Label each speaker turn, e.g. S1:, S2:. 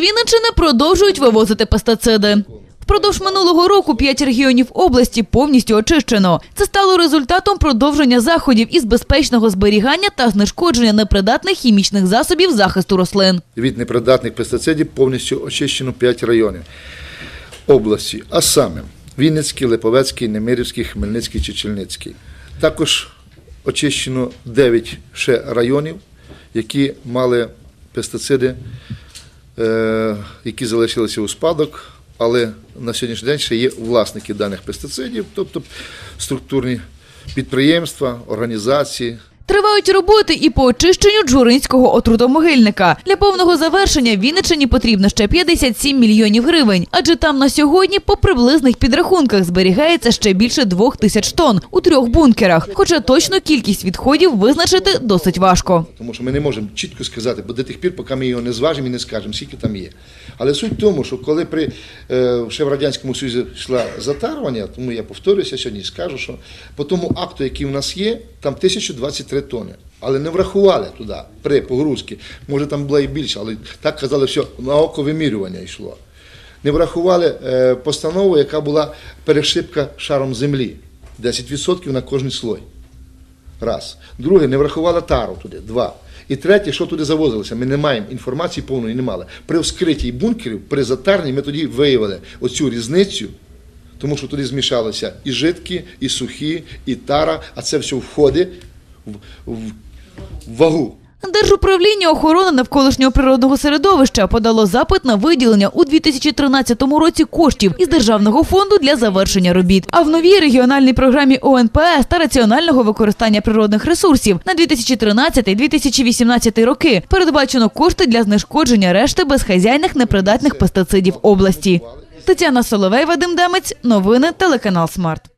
S1: Вінниччини продовжують вивозити пестициди. Впродовж минулого року п'ять регіонів області повністю очищено. Це стало результатом продовження заходів із безпечного зберігання та знешкодження непридатних хімічних засобів захисту рослин.
S2: від непридатних пестицидів повністю очищено 5 районів області, а саме Вінницький, Липовецький, Немирівський, Хмельницький, Чечельницький. Також очищено 9 ще районів, які мали пестициди, які залишилися у спадок, але на сьогоднішній день ще є власники даних пестицидів, тобто структурні підприємства, організації,
S1: Тривають роботи і по очищенню Джуринського отрутомогильника. Для повного завершення Вінниччині потрібно ще 57 мільйонів гривень, адже там на сьогодні по приблизних підрахунках зберігається ще більше двох тисяч тонн у трьох бункерах. Хоча точну кількість відходів визначити досить важко.
S2: Тому що ми не можемо чітко сказати, бо до тих пір, поки ми його не зважимо і не скажемо, скільки там є. Але суть в тому, що коли при е, ще в Радянському Союзі йшла затарування, тому я повторюся сьогодні і скажу, що по тому акту, який у нас є, там 1023 тони. Але не врахували туди при погрузці. Може там було і більше, але так казали, що на око вимірювання йшло. Не врахували е, постанову, яка була перешибка шаром землі. 10% на кожний слой. Раз. Друге, не врахувала тару туди. Два. І третє, що туди завозилося, ми не маємо інформації повної не мали. При вскритті бункерів, при затарні, ми тоді виявили оцю різницю, тому що туди змішалися і жидкі, і сухі, і тара, а це все входить в, в вагу.
S1: Держуправління охорони навколишнього природного середовища подало запит на виділення у 2013 році коштів із державного фонду для завершення робіт. А в новій регіональній програмі ОНПС та раціонального використання природних ресурсів на 2013-2018 роки передбачено кошти для знешкодження решти безхазяйних непридатних пестицидів області. Тетяна Соловей, Вадим Демець, новини телеканал Смарт.